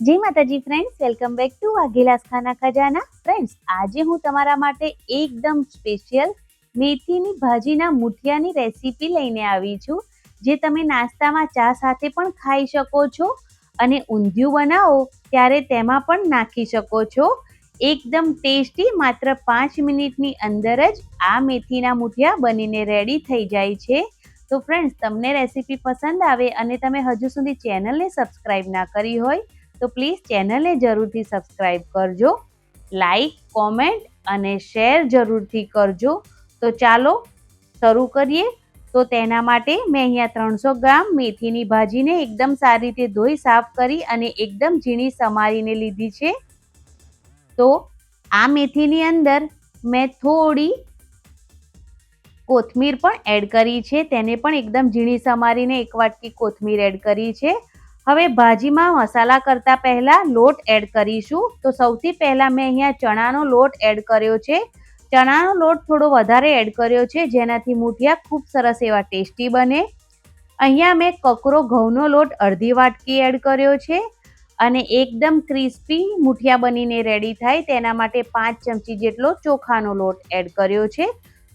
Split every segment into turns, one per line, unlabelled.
જય માતાજી friends welcome back to Vaghela's Khana Khajana. Friends આજે હું તમારા માટે એકદમ સ્પેશિયલ મેથીની ભાજીના મુઠિયાની રેસીપી લઈને આવી છું, જે તમે નાસ્તામાં ચા સાથે પણ ખાઈ શકો છો અને ઊંધિયું બનાવો ત્યારે તેમાં પણ નાખી શકો છો. એકદમ ટેસ્ટી, માત્ર પાંચ મિનિટની અંદર જ આ મેથીના મુઠિયા બનીને રેડી થઈ જાય છે. તો ફ્રેન્ડ્સ તમને રેસીપી પસંદ આવે અને તમે હજુ સુધી ચેનલને સબસ્ક્રાઈબ ના કરી હોય તો પ્લીઝ ચેનલને જરૂરથી સબસ્ક્રાઈબ કરજો લાઈક કોમેન્ટ અને શેર જરૂરથી કરજો. તો ચાલો શરૂ કરીએ. તો તેના માટે મેં અહીંયા ત્રણસો ગ્રામ મેથીની ભાજીને એકદમ સારી રીતે ધોઈ સાફ કરી અને એકદમ ઝીણી સમારીને લીધી છે. તો આ મેથીની અંદર મેં થોડી કોથમીર પણ એડ કરી છે. તેને પણ એકદમ ઝીણી સમારીને એક વાટકી કોથમીર એડ કરી છે. હવે ભાજીમાં મસાલા કરતા પહેલા લોટ એડ કરીશું. તો સૌથી પહેલા મેં અહીંયા ચણાનો લોટ એડ કર્યો છે. ચણાનો લોટ થોડો વધારે એડ કર્યો છે, જેનાથી મૂઠિયા ખૂબ સરસ એવા ટેસ્ટી બને. અહીંયા મેં કકરો ઘઉંનો લોટ અડધી વાટકી એડ કર્યો છે અને એકદમ ક્રિસ્પી મૂઠિયા બનીને રેડી થાય. તેના માટે પાંચ ચમચી જેટલો ચોખાનો લોટ એડ કર્યો છે.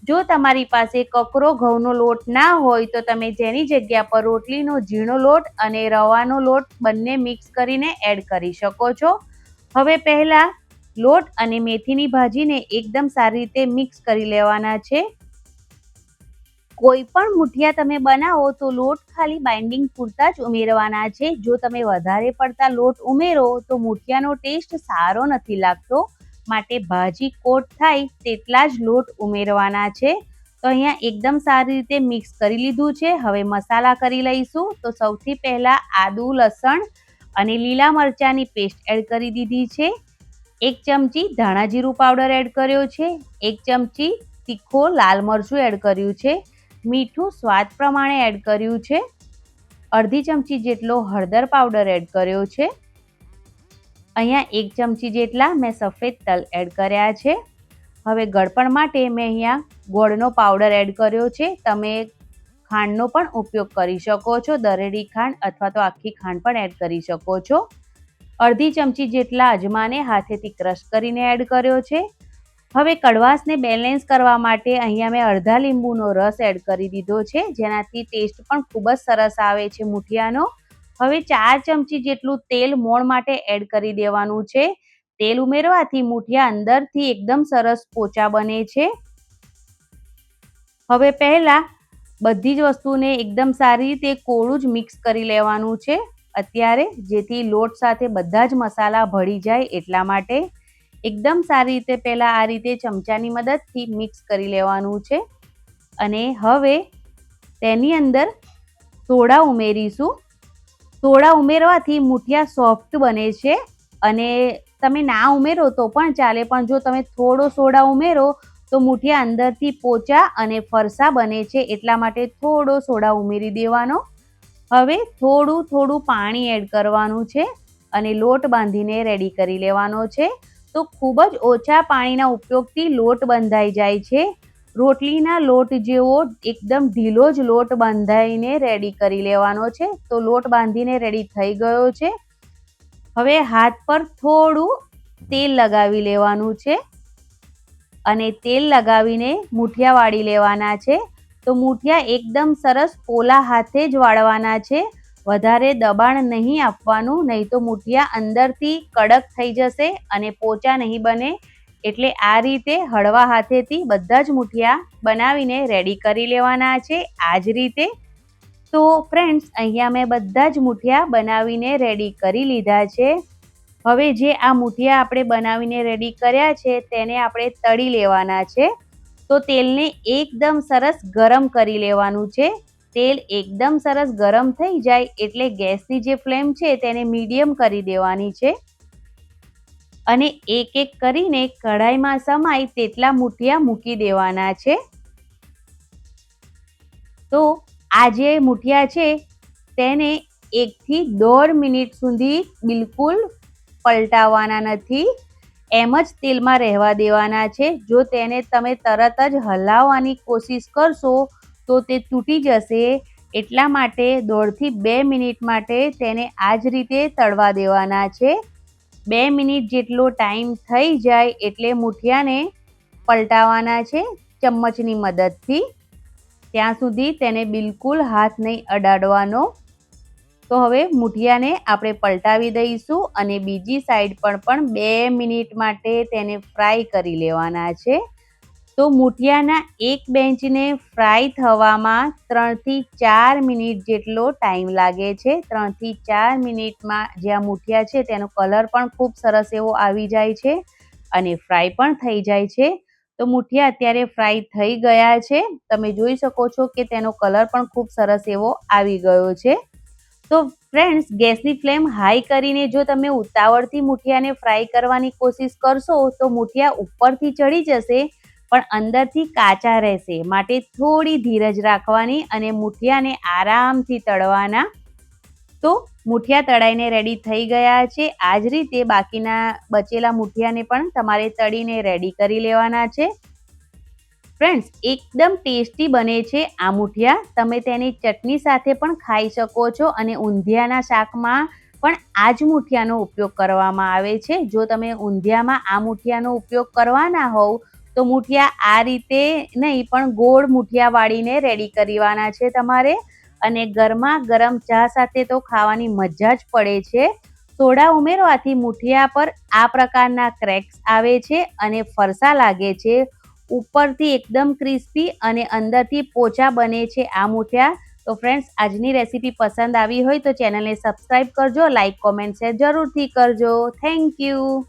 જો તમારી પાસે કકરો ઘઉંનો લોટ ના હોય તો તમે જેની જગ્યા પર રોટલીનો, ઝીણો લોટ અને રવાનો લોટ બંને મિક્સ કરીને એડ કરી શકો છો. હવે પહેલાં લોટ અને મેથીની ભાજીને એકદમ સારી રીતે મિક્સ કરી લેવાના છે. કોઈ પણ મુઠિયા તમે બનાવો તો લોટ ખાલી બાઇન્ડિંગ પૂરતા જ ઉમેરવાના છે. જો તમે વધારે પડતા લોટ ઉમેરો તો મુઠિયાનો ટેસ્ટ સારો નથી લાગતો. માટે ભાજી કોટ થાય તેટલા જ લોટ ઉમેરવાના છે. તો અહીંયા એકદમ સારી રીતે મિક્સ કરી લીધું છે. હવે મસાલા કરી લઈશું. તો સૌથી પહેલાં આદુ, લસણ અને લીલા મરચાંની પેસ્ટ એડ કરી દીધી છે. એક ચમચી ધાણા જીરું પાવડર એડ કર્યો છે. એક ચમચી તીખો લાલ મરચું એડ કર્યું છે. મીઠું સ્વાદ પ્રમાણે એડ કર્યું છે. અડધી ચમચી જેટલો હળદર પાવડર એડ કર્યો છે. અહીંયા એક ચમચી જેટલા મેં સફેદ તલ એડ કર્યા છે. હવે ગળપણ માટે મેં અહીંયા ગોળનો પાવડર એડ કર્યો છે. તમે ખાંડનો પણ ઉપયોગ કરી શકો છો. દરેડી ખાંડ અથવા તો આખી ખાંડ પણ એડ કરી શકો છો. અડધી ચમચી જેટલા અજમાને હાથેથી ક્રશ કરીને એડ કર્યો છે. હવે કડવાશને બેલેન્સ કરવા માટે અહીંયા મેં અડધા લીંબુનો રસ એડ કરી દીધો છે. જેનાથી ટેસ્ટ પણ ખૂબ જ સરસ આવે છે, મુઠિયાનો. હવે ચાર ચમચી જેટલું તેલ મોણ માટે એડ કરી દેવાનું છે. તેલ ઉમેરવાથી મુઠિયા અંદરથી એકદમ સરસ પોચા બને છે. હવે પહેલા બધી જ વસ્તુને એકદમ સારી રીતે કોળું જ મિક્સ કરી લેવાનું છે. અત્યારે જેથી લોટ સાથે બધા જ મસાલા ભળી જાય એટલા માટે એકદમ સારી રીતે પહેલાં આ રીતે ચમચાની મદદથી મિક્સ કરી લેવાનું છે. અને હવે તેની અંદર સોડા ઉમેરીશું. સોડા ઉમેરવાથી મુઠિયા સોફ્ટ બને છે અને તમે ના ઉમેરો તો પણ ચાલે, પણ જો તમે થોડો સોડા ઉમેરો તો મુઠિયા અંદરથી પોચા અને ફરસા બને છે. એટલા માટે થોડો સોડા ઉમેરી દેવાનો. હવે થોડું થોડું પાણી એડ કરવાનું છે અને લોટ બાંધીને રેડી કરી લેવાનો છે. તો ખૂબ જ ઓછા પાણીના ઉપયોગથી લોટ બંધાઈ જાય છે. રોટલીના લોટ જેવો એકદમ ઢીલો જ લોટ બાંધાઈને રેડી કરી લેવાનો છે. તો લોટ બાંધીને રેડી થઈ ગયો છે. હવે હાથ પર થોડું તેલ લગાવી લેવાનું છે. અને તેલ લગાવીને મૂઠિયા વાળી લેવાના છે. તો મૂઠિયા એકદમ સરસ પોલા હાથે જ વાળવાના છે. વધારે દબાણ નહીં આપવાનું, નહીં તો મૂઠિયા અંદરથી કડક થઈ જશે અને પોચા નહીં બને. એટલે આ રીતે હળવા હાથેથી બધા જ મુઠિયા બનાવીને રેડી કરી લેવાના છે આ જ રીતે. તો ફ્રેન્ડ્સ અહીંયા મેં બધા જ મુઠિયા બનાવીને રેડી કરી લીધા છે. હવે જે આ મુઠિયા આપણે બનાવીને રેડી કર્યા છે તેને આપણે તળી લેવાના છે. તો તેલને એકદમ સરસ ગરમ કરી લેવાનું છે. તેલ એકદમ સરસ ગરમ થઈ જાય એટલે ગેસની જે ફ્લેમ છે તેને મીડિયમ કરી દેવાની છે. અને એક એક કરીને કઢાઈમાં સમાય તેટલા મુઠિયા મૂકી દેવાના છે. તો આ જે મુઠિયા છે, તેને એકથી દોઢ મિનિટ સુધી બિલકુલ પલટાવવાના નથી. એમ જ તેલમાં રહેવા દેવાના છે. જો તેને તમે તરત જ હલાવવાની કોશિશ કરશો, તો તે તૂટી જશે. એટલા માટે દોઢથી બે મિનિટ માટે તેને આ જ રીતે તળવા દેવાના છે. બે મિનિટ જેટલો ટાઈમ થઈ જાય એટલે મુઠિયાને પલટાવવાના છે ચમ્મચની મદદથી. ત્યાં સુધી તેને બિલકુલ હાથ નહીં અડાડવાનો. તો હવે મુઠિયાને આપણે પલટાવી દઈશું અને બીજી સાઈડ પર પણ બે મિનિટ માટે તેને ફ્રાય કરી લેવાના છે. તો મૂઠિયાના એક બેન્ચને ફ્રાય થવામાં ત્રણથી ચાર મિનિટ જેટલો ટાઈમ લાગે છે. ત્રણથી ચાર મિનિટમાં જે આ મુઠિયા છે તેનો કલર પણ ખૂબ સરસ એવો આવી જાય છે અને ફ્રાય પણ થઈ જાય છે. તો મૂઠિયા અત્યારે ફ્રાય થઈ ગયા છે. તમે જોઈ શકો છો કે તેનો કલર પણ ખૂબ સરસ એવો આવી ગયો છે. તો ફ્રેન્ડ્સ, ગેસની ફ્લેમ હાઈ કરીને જો તમે ઉતાવળથી મૂઠિયાને ફ્રાય કરવાની કોશિશ કરશો તો મુઠિયા ઉપરથી ચડી જશે પણ અંદરથી કાચા રહેશે. માટે થોડી ધીરજ રાખવાની અને મુઠિયાને આરામથી તળવાના. તો મુઠિયા તળાઈને રેડી થઈ ગયા છે. આ જ રીતે બાકીના બચેલા મુઠિયાને પણ તમારે તળીને રેડી કરી લેવાના છે. ફ્રેન્ડ્સ એકદમ ટેસ્ટી બને છે આ મુઠિયા. તમે તેની ચટણી સાથે પણ ખાઈ શકો છો અને ઊંધિયાના શાકમાં પણ આ જ મુઠિયાનો ઉપયોગ કરવામાં આવે છે. જો તમે ઊંધિયામાં આ મુઠિયાનો ઉપયોગ કરવાના હોવ તો મુઠિયા આ રીતે નહીં, પણ ગોળ મુઠિયા વાળીને રેડી કરવાના છે તમારે. અને ગરમા ગરમ ચા સાથે તો ખાવાની મજા જ પડે છે. સોડા ઉમેરવાથી મુઠિયા પર આ પ્રકારના ક્રેક્સ આવે છે અને ફરસા લાગે છે. ઉપરથી એકદમ ક્રિસ્પી અને અંદરથી પોચા બને છે આ મુઠિયા. તો ફ્રેન્ડ્સ આજની રેસીપી પસંદ આવી હોય તો ચેનલને સબસ્ક્રાઈબ કરજો લાઇક કોમેન્ટ શેર જરૂરથી કરજો. Thank you